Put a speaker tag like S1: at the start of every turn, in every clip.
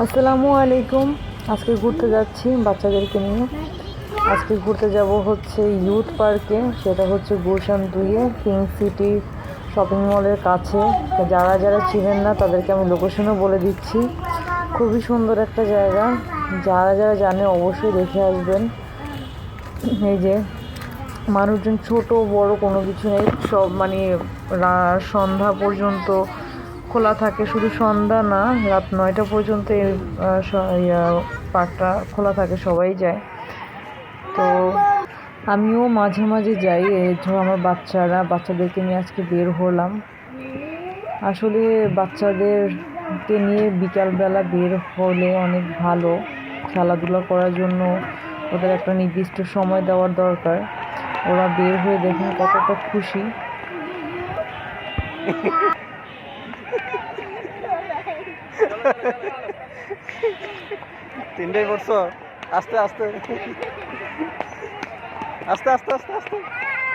S1: আসসালামু আলাইকুম। আজকে ঘুরতে যাচ্ছি বাচ্চাদেরকে নিয়ে। আজকে ঘুরতে যাব হচ্ছে ইউথ পার্কে, সেটা হচ্ছে গুলশান দুইয়ে পিঙ্ক সিটি শপিং মলের কাছে। যারা যারা চিনেন না, তাদেরকে আমি লোকেশনও বলে দিচ্ছি। খুবই সুন্দর একটা জায়গা। যারা যারা জানে অবশ্যই দেখে আসবেন। এই যে মানুষজন ছোট, বড় কোনো কিছু নেই। সব মানে সন্ধ্যা পর্যন্ত খোলা থাকে, শুধু সন্ধ্যা না, রাত নয়টা পর্যন্ত এই পার্কটা খোলা থাকে, সবাই যায়। তো আমিও মাঝে মাঝে যাই ধরো আমার বাচ্চারা, বাচ্চাদেরকে নিয়ে আজকে বের হলাম। আসলে বাচ্চাদেরকে নিয়ে বিকালবেলা বের হলে অনেক ভালো। খেলাধুলা করার জন্য ওদের একটা নির্দিষ্ট সময় দেওয়ার দরকার। ওরা বের হয়ে দেখেন কতটা খুশি।
S2: তিনটাই পড়ছো আস্তে আস্তে। আস্তে আস্তে আস্তে আস্তে।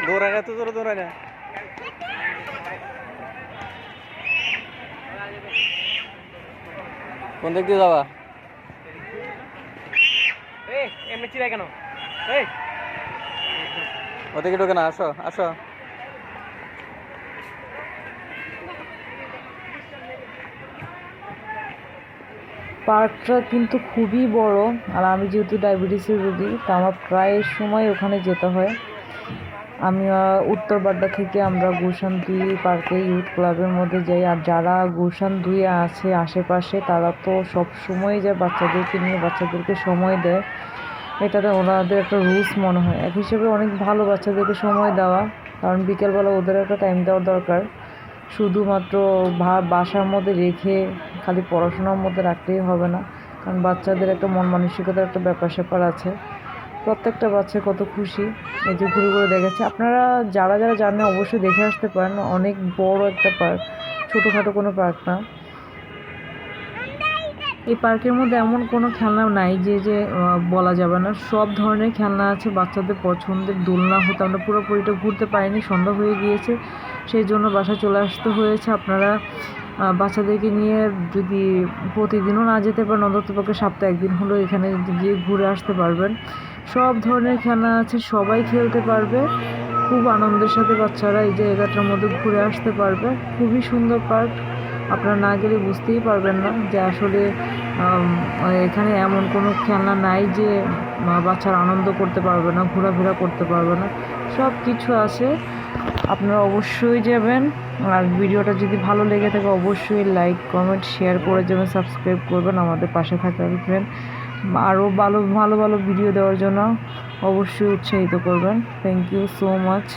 S2: দৌড়ায় না তো জোরে দৌড়ায় না। কোন দিক দিয়ে যাবা?
S3: এমনি চিরাই কেন? এই।
S2: ওদিকে ঢোকে না আসো আসো।
S1: পার্কটা কিন্তু খুবই বড়। আর আমি যেহেতু ডায়াবেটিসের রোগী তা আমার প্রায় সময় ওখানে যেতে হয়। আমি উত্তর বাড্ডা থেকে আমরা গুলশান দুই পার্কে ইউথ ক্লাবের মধ্যে যাই। আর যারা গুলশান দুইয়ে আছে, আশেপাশে, তারা তো সব সময় যায় বাচ্চাদেরকে নিয়ে, বাচ্চাদেরকে সময় দেয়। এটাতে ওনাদের একটা রুলস মনে হয়। এক হিসেবে অনেক ভালো বাচ্চাদেরকে সময় দেওয়া, কারণ বিকেলবেলা ওদের একটা টাইম দেওয়ার দরকার। শুধুমাত্র বাসার মধ্যে রেখে খালি পড়াশোনার মধ্যে রাখলেই হবে না। কারণ বাচ্চাদের একটা মন মানসিকতার একটা ব্যাপার স্যাপার আছে। প্রত্যেকটা বাচ্চা কত খুশি। এই যে ঘুরে ঘুরে দেখেছে আপনারা যারা যারা জানেন অবশ্যই দেখে আসতে পারেন। অনেক বড় একটা পার্ক। ছোটোখাটো কোনো পার্ক না। এই পার্কের মধ্যে এমন কোনো খেলনা নাই যে যে বলা যাবে না। সব ধরনের খেলনা আছে। বাচ্চাদের পছন্দের দোলনা হতে। আমরা পুরোপুরিটা ঘুরতে পারিনি। সন্ধ্যা হয়ে গিয়েছে। সেই জন্য বাসা চলে আসতে হয়েছে। আপনারা বাচ্চাদেরকে নিয়ে যদি প্রতিদিনও না যেতে পারেন, অন্ততপক্ষে সপ্তাহে একদিন হলেও এখানে গিয়ে ঘুরে আসতে পারবেন। সব ধরনের খেলা আছে, সবাই খেলতে পারবে। খুব আনন্দের সাথে বাচ্চারা এই জায়গাটার মধ্যে ঘুরে আসতে পারবে। খুবই সুন্দর পার্ক। আপনারা না গেলে বুঝতেই পারবেন না যে আসলে এখানে এমন কোনো খেলনা নাই যে বাচ্চারা আনন্দ করতে পারবে না, ঘোরাফেরা করতে পারবে না। সব কিছু আছে। আপনারা অবশ্যই যাবেন। আর ভিডিওটা যদি ভালো লেগে থাকে, অবশ্যই লাইক কমেন্ট শেয়ার করে যাবেন সাবস্ক্রাইব করবেন, আমাদের পাশে থাকবেন। আরও ভালো ভালো ভালো ভিডিও দেওয়ার জন্য অবশ্যই উৎসাহিত করবেন। Thank you so much